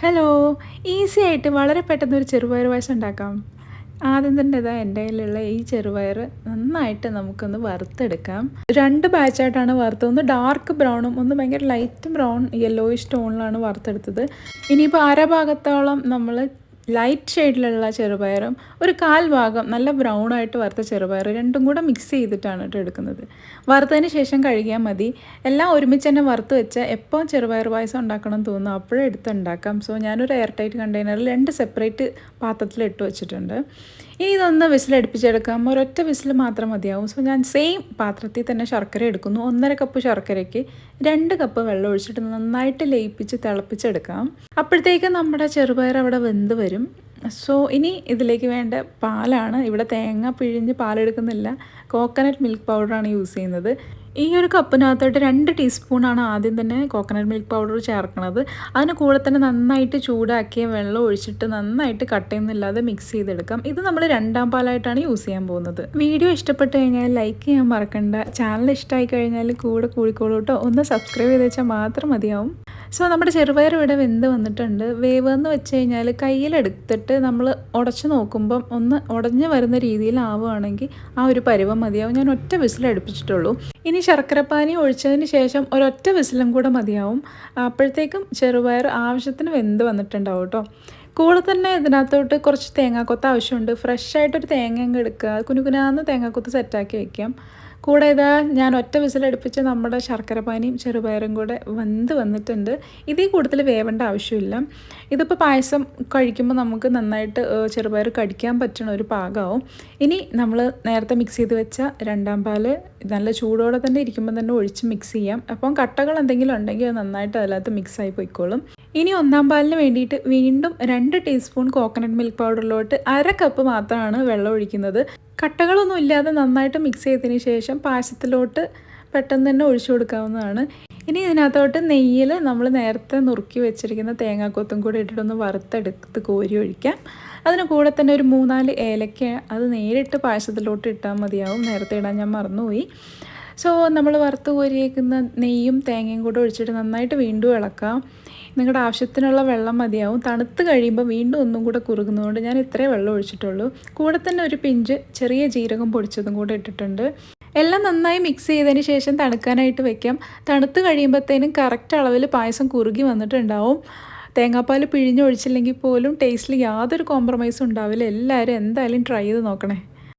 Hello easy ആയിട്ട് വളരെ പെട്ടെന്ന് ഒരു ചെറുപയർ പായസം ഉണ്ടാക്കാം. ആദ്യം തന്നെ ഇതാ എന്റെ കയ്യിലുള്ള ഈ ചെറുപയർ നന്നായിട്ട് നമുക്കൊന്ന് വറുത്തെടുക്കാം. രണ്ട് ബാച്ചായിട്ടാണ് വറുത്തത്. ഒന്ന് ഡാർക്ക് ബ്രൗണും ഒന്ന് ഭയങ്കര ലൈറ്റ് ബ്രൗൺ യെല്ലോയിഷ് ടോണിലാണ് വറുത്തെടുത്തത്. ഇനിയിപ്പോൾ അര ഭാഗത്തോളം നമ്മൾ ലൈറ്റ് ഷെയ്ഡിലുള്ള ചെറുപയറും ഒരു കാൽ ഭാഗം നല്ല ബ്രൗൺ ആയിട്ട് വറുത്ത ചെറുപയർ രണ്ടും കൂടെ മിക്സ് ചെയ്തിട്ടാണ് കേട്ടോ എടുക്കുന്നത്. വറുത്തതിന് ശേഷം കഴുകിയാൽ മതി. എല്ലാം ഒരുമിച്ച് തന്നെ വറുത്ത് വെച്ചാൽ എപ്പോൾ ചെറുപയർ പായസം ഉണ്ടാക്കണം തോന്നുന്നു അപ്പോഴേ എടുത്ത് ഉണ്ടാക്കാം. സോ ഞാനൊരു എയർ ടൈറ്റ് കണ്ടെയ്നറിൽ രണ്ട് സെപ്പറേറ്റ് പാത്രത്തിൽ ഇട്ട് വെച്ചിട്ടുണ്ട്. ഇനി ഇതൊന്ന് വിസിലടുപ്പിച്ചെടുക്കാം ഒരൊറ്റ വിസിൽ മാത്രം മതിയാവും. സോ ഞാൻ സെയിം പാത്രത്തിൽ തന്നെ ശർക്കര എടുക്കുന്നു. ഒന്നര കപ്പ് ശർക്കരയ്ക്ക് രണ്ട് കപ്പ് വെള്ളം ഒഴിച്ചിട്ട് നന്നായിട്ട് ലയിപ്പിച്ച് തിളപ്പിച്ചെടുക്കാം. അപ്പോഴത്തേക്ക് നമ്മുടെ ചെറുപയർ അവിടെ വെന്ത് വരും. സോ ഇനി ഇതിലേക്ക് വേണ്ട പാലാണ് ഇവിടെ തേങ്ങ പിഴിഞ്ഞ് പാലെടുക്കുന്നില്ല. കോക്കനട്ട് മിൽക്ക് പൗഡറാണ് യൂസ് ചെയ്യുന്നത്. ഈ ഒരു കപ്പിനകത്തോട്ട് രണ്ട് ടീസ്പൂണാണ് ആദ്യം തന്നെ കോക്കനട്ട് മിൽക്ക് പൗഡർ ചേർക്കുന്നത് അതിന് കൂടെ തന്നെ നന്നായിട്ട് ചൂടാക്കിയ വെള്ളം ഒഴിച്ചിട്ട് നന്നായിട്ട് കട്ടയൊന്നുമില്ലാതെ മിക്സ് ചെയ്തെടുക്കാം. ഇത് നമ്മൾ രണ്ടാം പാലായിട്ടാണ് യൂസ് ചെയ്യാൻ പോകുന്നത്. വീഡിയോ ഇഷ്ടപ്പെട്ട് കഴിഞ്ഞാൽ ലൈക്ക് ചെയ്യാൻ മറക്കണ്ട. ചാനൽ ഇഷ്ടമായി കഴിഞ്ഞാൽ കൂടെ കൂടിക്കോളൂട്ടോ ഒന്ന് സബ്സ്ക്രൈബ് ചെയ്ത് വെച്ചാൽ മാത്രം മതിയാവും. സോ നമ്മുടെ ചെറുപയർ ഇവിടെ വെന്ത് വന്നിട്ടുണ്ട്. വേവ് എന്ന് വെച്ച് കഴിഞ്ഞാൽ കയ്യിലെടുത്തിട്ട് നമ്മൾ ഉടച്ച് നോക്കുമ്പം ഒന്ന് ഉടഞ്ഞു വരുന്ന രീതിയിലാവുകയാണെങ്കിൽ ആ ഒരു പരുവം മതിയാവും. ഞാൻ ഒറ്റ വിസിൽ അടുപ്പിച്ചിട്ടുള്ളൂ ഇനി ശർക്കരപ്പാനി ഒഴിച്ചതിന് ശേഷം ഒരൊറ്റ വിസിലും കൂടെ മതിയാവും. അപ്പോഴത്തേക്കും ചെറുപയർ ആവശ്യത്തിന് വെന്ത് വന്നിട്ടുണ്ടാവും കേട്ടോ. കൂടെ തന്നെ ഇതിനകത്തോട്ട് കുറച്ച് തേങ്ങാക്കൊത്ത് ആവശ്യമുണ്ട്. ഫ്രഷ് ആയിട്ടൊരു തേങ്ങ അങ്ങ് എടുക്കുക. കുനുകുനാന്ന് തേങ്ങാക്കൊത്ത് സെറ്റാക്കി വയ്ക്കാം കൂടെ ഇതാ ഞാൻ ഒറ്റ വിസിലടുപ്പിച്ച് നമ്മുടെ ശർക്കരപ്പാനിയും ചെറുപയറും കൂടെ വന്ന് വന്നിട്ടുണ്ട്. ഇതേ കൂടുതൽ വേവേണ്ട ആവശ്യമില്ല. ഇതിപ്പോൾ പായസം കഴിക്കുമ്പോൾ നമുക്ക് നന്നായിട്ട് ചെറുപയർ കടിക്കാൻ പറ്റുന്ന ഒരു പാകമാവും ഇനി നമ്മൾ നേരത്തെ മിക്സ് ചെയ്ത് വെച്ച രണ്ടാം പാൽ നല്ല ചൂടോടെ തന്നെ ഇരിക്കുമ്പോൾ തന്നെ ഒഴിച്ച് മിക്സ് ചെയ്യാം. അപ്പം കട്ടകൾ എന്തെങ്കിലും ഉണ്ടെങ്കിൽ അത് നന്നായിട്ട് അതിനകത്ത് ആയി പോയിക്കോളും. ഇനി ഒന്നാം പാലിന് വേണ്ടിയിട്ട് വീണ്ടും രണ്ട് ടീസ്പൂൺ കോക്കനട്ട് മിൽക്ക് പൗഡറിലോട്ട് അര കപ്പ് മാത്രമാണ് വെള്ളം ഒഴിക്കുന്നത്. കട്ടകളൊന്നും ഇല്ലാതെ നന്നായിട്ട് മിക്സ് ചെയ്തതിന് ശേഷം പാശത്തിലോട്ട് പെട്ടെന്ന് തന്നെ ഒഴിച്ചു കൊടുക്കാവുന്നതാണ്. ഇനി ഇതിനകത്തോട്ട് നെയ്യിൽ നമ്മൾ നേരത്തെ നുറുക്കി വെച്ചിരിക്കുന്ന തേങ്ങാക്കൊത്തും കൂടി ഇട്ടിട്ടൊന്ന് വറുത്തെടുത്ത് കോരി ഒഴിക്കാം. അതിന് കൂടെ തന്നെ ഒരു മൂന്നാൽ ഏലക്ക അത് നേരിട്ട് പായസത്തിലോട്ട് ഇട്ടാൽ മതിയാവും. നേരത്തെ ഇടാൻ ഞാൻ മറന്നുപോയി. സോ നമ്മൾ വറുത്ത് കോരിയേക്കുന്ന നെയ്യും തേങ്ങയും കൂടെ ഒഴിച്ചിട്ട് നന്നായിട്ട് വീണ്ടും ഇളക്കാം. നിങ്ങളുടെ ആവശ്യത്തിനുള്ള വെള്ളം മതിയാവും. തണുത്ത് കഴിയുമ്പോൾ വീണ്ടും ഒന്നും കൂടെ കുറുകുന്നതുകൊണ്ട് ഞാൻ ഇത്രേ വെള്ളം ഒഴിച്ചിട്ടുള്ളൂ. കൂടെ തന്നെ ഒരു പിഞ്ച് ചെറിയ ജീരകം പൊടിച്ചതും കൂടെ ഇട്ടിട്ടുണ്ട്. എല്ലാം നന്നായി മിക്സ് ചെയ്തതിന് ശേഷം തണുക്കാനായിട്ട് വെക്കാം. തണുത്ത് കഴിയുമ്പോഴത്തേനും കറക്റ്റ് അളവിൽ പായസം കുറുകി വന്നിട്ടുണ്ടാവും. തേങ്ങാപ്പാൽ പിഴിഞ്ഞൊഴിച്ചില്ലെങ്കിൽ പോലും ടേസ്റ്റിൽ യാതൊരു കോംപ്രമൈസും ഉണ്ടാവില്ല. എല്ലാവരും എന്തായാലും ട്രൈ ചെയ്ത് നോക്കണേ.